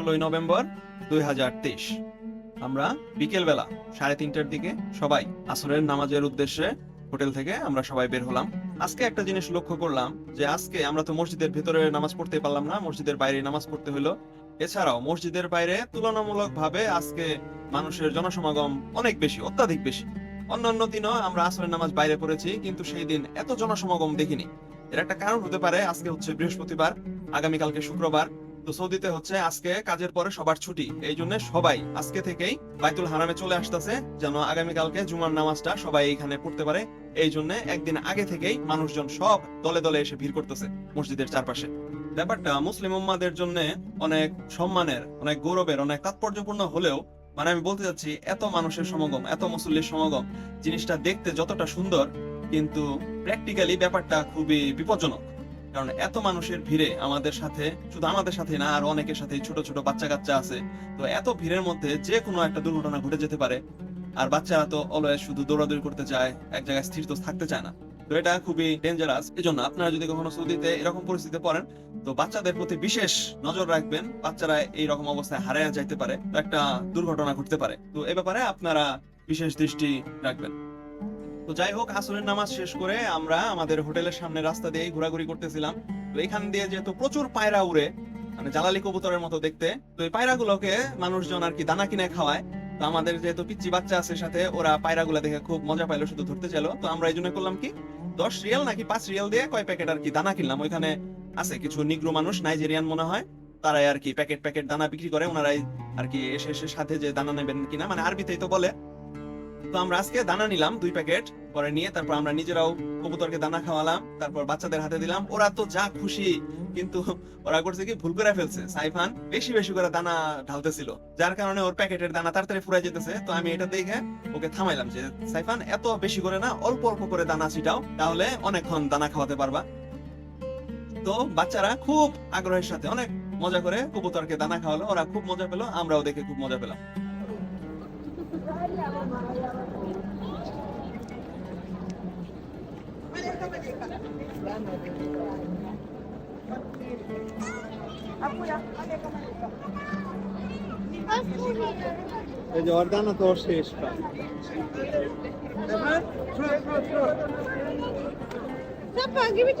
ষোলোই নভেম্বর দুই হাজার তেইশ। আমরা বিকেল বেলা সাড়ে তিনটার দিকে সবাই আসরের নামাজের উদ্দেশ্যে হোটেল থেকে আমরা সবাই বের হলাম। আজকে একটা জিনিস লক্ষ্য করলাম যে আজকে আমরা তো মসজিদের ভেতরে নামাজ পড়তে পারলাম না, মসজিদের বাইরে নামাজ পড়তে হলো এছাড়াও মসজিদের বাইরে তুলনামূলক ভাবে আজকে মানুষের জনসমাগম অনেক বেশি, অত্যাধিক বেশি। অন্যান্য দিনও আমরা আসরের নামাজ বাইরে পড়েছি, কিন্তু সেই দিন এত জনসমাগম দেখিনি। এর একটা কারণ হতে পারে, আজকে হচ্ছে বৃহস্পতিবার, আগামীকালকে শুক্রবার। তো সৌদিতে হচ্ছে আজকে কাজের পরে সবার ছুটি। এই জন্য সবাই আজকে থেকেই বাইতুল হারামে চলে আসতেছে, যেন আগামীকালকে জুমার নামাজটা সবাই এখানে পড়তে পারে। এই জন্য একদিন আগে থেকেই মানুষজন সব দলে দলে এসে ভিড় করতেছে মসজিদের চারপাশে। ব্যাপারটা মুসলিম উম্মাদের জন্য অনেক সম্মানের, অনেক গৌরবের, অনেক তাৎপর্যপূর্ণ হলেও মানে আমি বলতে চাচ্ছি, এত মানুষের সমাগম, এত মুসল্লির সমাগম, জিনিসটা দেখতে যতটা সুন্দর, কিন্তু প্র্যাকটিক্যালি ব্যাপারটা খুবই বিপজ্জনক। কারণ এত মানুষের ভিড়ে আমাদের সাথে, শুধু আমাদের সাথে না, আর অনেকের সাথে ছোট ছোট বাচ্চা কাচ্চা আছে। তো এত ভিড়ের মধ্যে যে কোনো একটা দুর্ঘটনা ঘটে যেতে পারে। আর বাচ্চারা তো অলওয়েজ শুধু দৌড়াদৌড়ি করতে চায় এক জায়গায় স্থির তো থাকতে চায় না। তো এটা খুবই ডেঞ্জারাস এই জন্য আপনারা যদি কখনো সৌদিতে এরকম পরিস্থিতিতে পড়েন, তো বাচ্চাদের প্রতি বিশেষ নজর রাখবেন। বাচ্চারা এই রকম অবস্থায় হারায় যাইতে পারে একটা দুর্ঘটনা ঘটতে পারে। তো এ ব্যাপারে আপনারা বিশেষ দৃষ্টি রাখবেন। তো যাই হোক আসরের নামাজ শেষ করে আমরা আমাদের হোটেলের সামনে রাস্তা দিয়ে ঘোরাঘুরি করতেছিলাম। তো এখান দিয়ে যেহেতু প্রচুর পায়রা উড়ে মানে জ্বালালি কবুতরের মতো দেখতে, তো এই পায়রাগুলোকে মানুষজন আর কি দানা কিনে খাওয়ায়। তো আমাদের যেহেতু পিচ্ছি বাচ্চা আছে সাথে, ওরা পায়রাগুলো দেখে খুব মজা পাইলো, শুধু ধরতে চাইলো। তো আমরা এই জন্য করলাম কি, দশ রিয়াল নাকি পাঁচ রিয়াল দিয়ে কয় প্যাকেট আর কি দানা কিনলাম। ওইখানে আছে কিছু নিগ্রো মানুষ, নাইজেরিয়ান মনে হয়, তারাই আর কি প্যাকেট প্যাকেট দানা বিক্রি করে, ওনারাই আর কি এসে এসে সাথে যে দানা নেবেন কিনা মানে আরবিতেই তো বলে তো আমরা আজকে দানা নিলাম, দুই প্যাকেট পরে নিয়ে তারপর আমরা নিজেরাও কবুতরকে দানা খাওয়ালাম, তারপর বাচ্চাদের হাতে দিলাম। ওরা তো যা খুশি, কিন্তু ওরা করছে কি, ভুল করে ফেলছে। সাইফান বেশি বেশি করে দানা ঢালতেছিল, যার কারণে ওর প্যাকেটের দানা তাড়াতাড়ি ফুরাই যেতেছে। তো আমি এটা দেখে ওকে থামাইলাম যে, সাইফান, এত বেশি করে না, অল্প অল্প করে দানা ছিটাও, তাহলে অনেকক্ষণ দানা খাওয়াতে পারবা। তো বাচ্চারা খুব আগ্রহের সাথে অনেক মজা করে কবুতরকে দানা খাওয়ালো, ওরা খুব মজা পেল, আমরাও দেখে খুব মজা পেলাম। এই যে অর্দানা তো শেষ প্রায়। Papa, give it.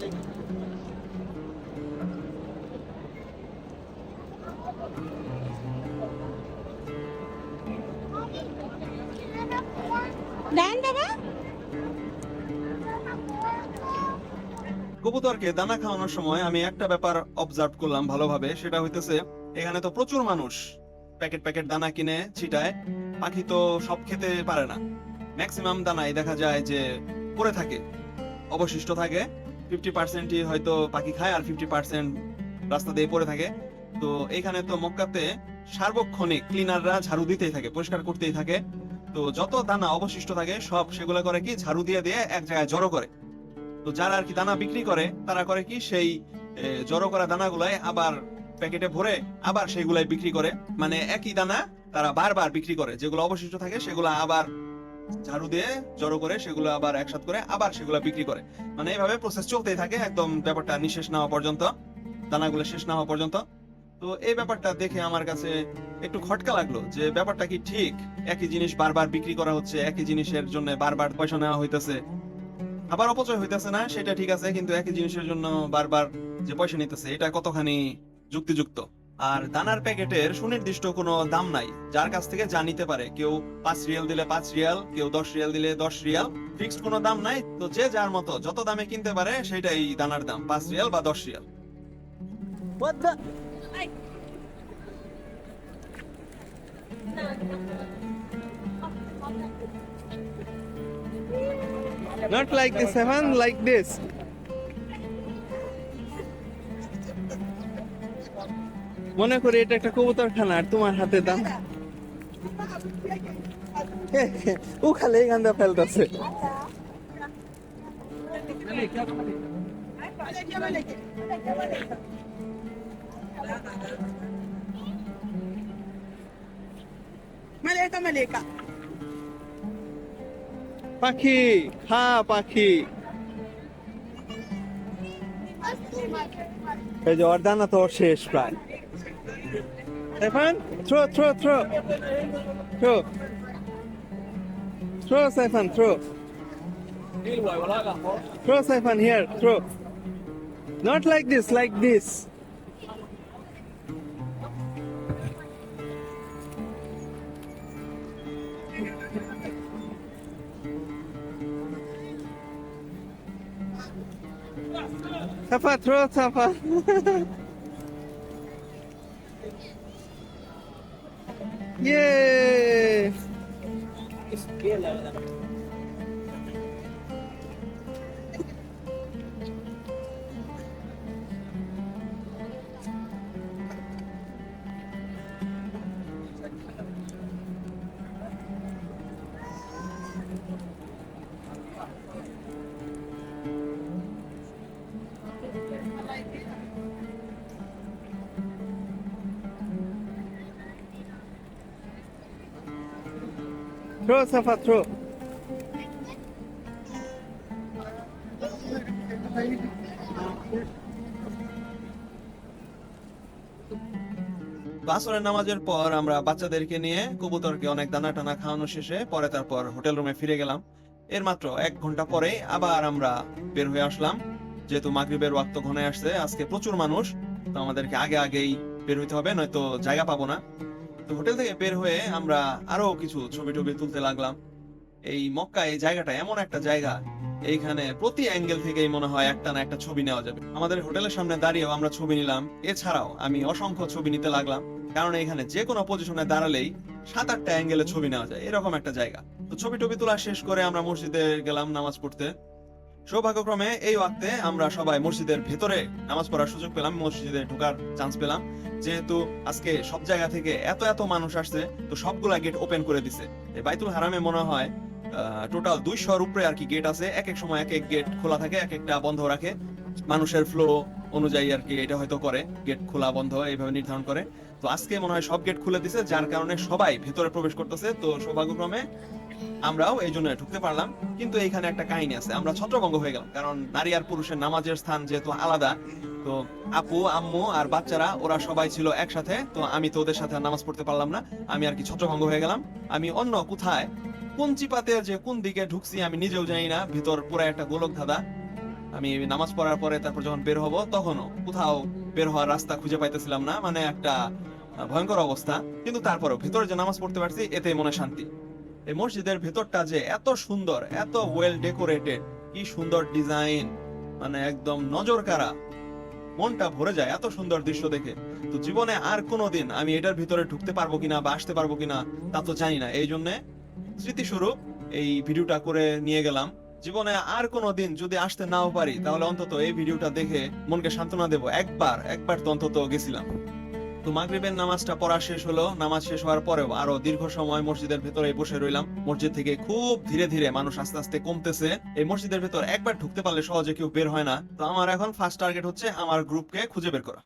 দেয় কবুতরকে দানা খাওয়ানোর সময় আমি একটা ব্যাপার অবজার্ভ করলাম ভালোভাবে সেটা হইতেছে এখানে তো প্রচুর মানুষ। প্যাকেট প্যাকেট দানা কিনে ছিটায় পাখি তো সব খেতে পারে না। ম্যাক্সিমাম দানাই দেখা যায় যে পড়ে থাকে অবশিষ্ট থাকে। ফিফটি পার্সেন্টই হয়তো পাখি খায় আর ফিফটি পার্সেন্ট রাস্তা দিয়ে পড়ে থাকে। তো এখানে তো মক্কাতে ক্লিনাররা ঝাড়ু দিতেই থাকে, পরিষ্কার করতেই থাকে। তো যত দানা অবশিষ্ট থাকে, সব সেগুলো করে কি ঝাড়ু দিয়ে দিয়ে এক জায়গায় জড়ো করে। তো যারা আর কি দানা বিক্রি করে, তারা করে কি সেই জড়ো করা দানাগুলাই আবার প্যাকেটে ভরে আবার সেগুলাই বিক্রি করে। মানে একই দানা তারা বারবার বিক্রি করে, যেগুলো অবশিষ্ট থাকে সেগুলো আবার ঝাড়ু দিয়ে জড়ো করে সেগুলো আবার একসাথে করে আবার সেগুলো বিক্রি করে। মানে এইভাবে প্রসেস চলতেই থাকে, একদম ব্যাপারটা নিঃশেষ না হওয়া পর্যন্ত, দানাগুলো শেষ না হওয়া পর্যন্ত। তো এই ব্যাপারটা দেখে আমার কাছে একটু খটকা লাগল যে ব্যাপারটা কি ঠিক? একই জিনিস বারবার বিক্রি করা হচ্ছে, একই জিনিসের জন্য বারবার পয়সা নেওয়া হইতেছে। আবার অপচয় হইতেছে না, সেটা ঠিক আছে, কিন্তু একই জিনিসের জন্য বারবার যে পয়সা নিতেছে, এটা কতখানি যুক্তিযুক্ত? আর দানার প্যাকেটের সুনির্দিষ্ট কোনো দাম নাই। যার কাছ থেকে যা নিতে পারে কেউ পাঁচ রিয়াল দিলে পাঁচ রিয়াল কেউ দশ রিয়াল দিলে দশ রিয়াল ফিক্সড কোনো দাম নাই। তো যে যার মতো যত দামে কিনতে পারে সেটাই দানার দাম পাঁচ রিয়াল বা দশ riyal. Not like this, Evan, like this. মনে করি এটা একটা কবুতরখানা, আর তোমার হাতে দাম। ও খালি এখান দিয়ে ফেলতেছে. পাখি, খা পাখি। এই যে ওর দানা তো শেষ প্রায়। Stefan, throw, throw, throw. Throw. Throw, Stefan, throw. Throw, Stefan, here, throw. Not like this, like this. Safa, throw, Safa. Yay! Throw, Safa, throw. বাসরের নামাজের পর আমরা বাচ্চাদেরকে নিয়ে কবুতরকে অনেক দানা টানা খাওয়ানো শেষে পরে তারপর হোটেল রুমে ফিরে গেলাম। এর মাত্র এক ঘণ্টা পরে আবার আমরা বের হয়ে আসলাম। যেহেতু মাগরিবের ওয়াক্ত ঘনে আসছে আজকে প্রচুর মানুষ তো আমাদেরকে আগে আগেই বের হইতে হবে নয়তো জায়গা পাবো না। তো হোটেল থেকে বের হয়ে আমরা আরও কিছু ছবি টবি তুলতে লাগলাম। এই মক্কা, এই জায়গাটা এমন একটা জায়গা, এইখানে প্রতি অ্যাঙ্গেল থেকেই মনে হয় একটা না একটা ছবি নেওয়া যাবে। আমাদের হোটেলের সামনে দাঁড়িয়েও আমরা ছবি নিলাম। এছাড়াও আমি অসংখ্য ছবি নিতে লাগলাম, কারণ এখানে যে কোনো পজিশনে দাঁড়ালেই সাত আটটা অ্যাঙ্গেলে ছবি নেওয়া যায়। এরকম একটা জায়গা। তো ছবি টবি তোলা শেষ করে আমরা মসজিদে গেলাম নামাজ পড়তে। সৌভাগ্যক্রমে এই ওয়াক্তে আমরা সবাই মসজিদের ভেতরে নামাজ পড়ার সুযোগ পেলাম, মসজিদে ঢোকার চান্স পেলাম। যেহেতু আজকে সব জায়গা থেকে এত এত মানুষ আসছে, তো সবগুলা গেট ওপেন করে দিছে। বাইতুল হারামে মনে হয় টোটাল দুইশোর উপরে আর কি গেট আছে। এক এক সময় এক এক গেট খোলা থাকে, এক একটা বন্ধ রাখে। মানুষের ফ্লো অনুযায়ী আর কি এটা হয়তো করে গেট খোলা বন্ধ এইভাবে নির্ধারণ করে। তো আজকে মনে হয় সব গেট খুলে দিছে, যার কারণে সবাই ভেতরে প্রবেশ করতেছে। তো সৌভাগ্যক্রমে আমরাও এই জন্য ঢুকতে পারলাম, কিন্তু এইখানে একটা কাহিনী আছে। আমরা ছত্রভঙ্গ হয়ে গেলাম, কারণ নারী আর পুরুষের নামাজের স্থান যেহেতু আলাদা, তো আপু, আম্মু আর বাচ্চারা, ওরা সবাই ছিল একসাথে, তো আমি তো ওদের সাথে নামাজ পড়তে পারলাম না। আমি আর কি ছত্রভঙ্গ হয়ে গেলাম। আমি অন্য কোথায় কোন চিপাতে যে কোন দিকে ঢুকছি আমি নিজেও জানি না, ভিতর পুরো একটা গোলক ধাঁধা। আমি নামাজ পড়ার পরে তারপর যখন বের হব, তখনও কোথাও বের হওয়ার রাস্তা খুঁজে পাইতেছিলাম না মানে একটা ভয়ঙ্কর অবস্থা। কিন্তু তারপরেও ভিতরে যে নামাজ পড়তে পারছি এতে মনে শান্তি। এই মসজিদের ভেতরটা যে এত সুন্দর, এত ওয়েল ডেকোরেটেড কি সুন্দর ডিজাইন মানে একদম নজর কারা মনটা ভরে যায় এত সুন্দর দৃশ্য দেখে। তো জীবনে আর কোনোদিন আমি এটার ভিতরে ঢুকতে পারব কিনা বা আসতে পারব কিনা তা তো জানি না। এই জন্যে স্মৃতিস্বরূপ এই ভিডিওটা করে নিয়ে গেলাম। জীবনে আর কোনো দিন যদি আসতে নাও পারি, তাহলে অন্তত এই ভিডিওটা দেখে মনকে সান্ত্বনা দেব। একবার একবার তো অন্তত গেছিলাম। তো মাগরিবের নামাজটা পড়া শেষ হলো। নামাজ শেষ হওয়ার পরেও আরও দীর্ঘ সময় মসজিদের ভেতরে বসে রইলাম। মসজিদ থেকে খুব ধীরে ধীরে মানুষ আস্তে আস্তে কমতেছে। এই মসজিদের ভেতর একবার ঢুকতে পারলে সহজে কেউ বের হয় না। তো আমার এখন ফার্স্ট টার্গেট হচ্ছে আমার গ্রুপকে খুঁজে বের করা।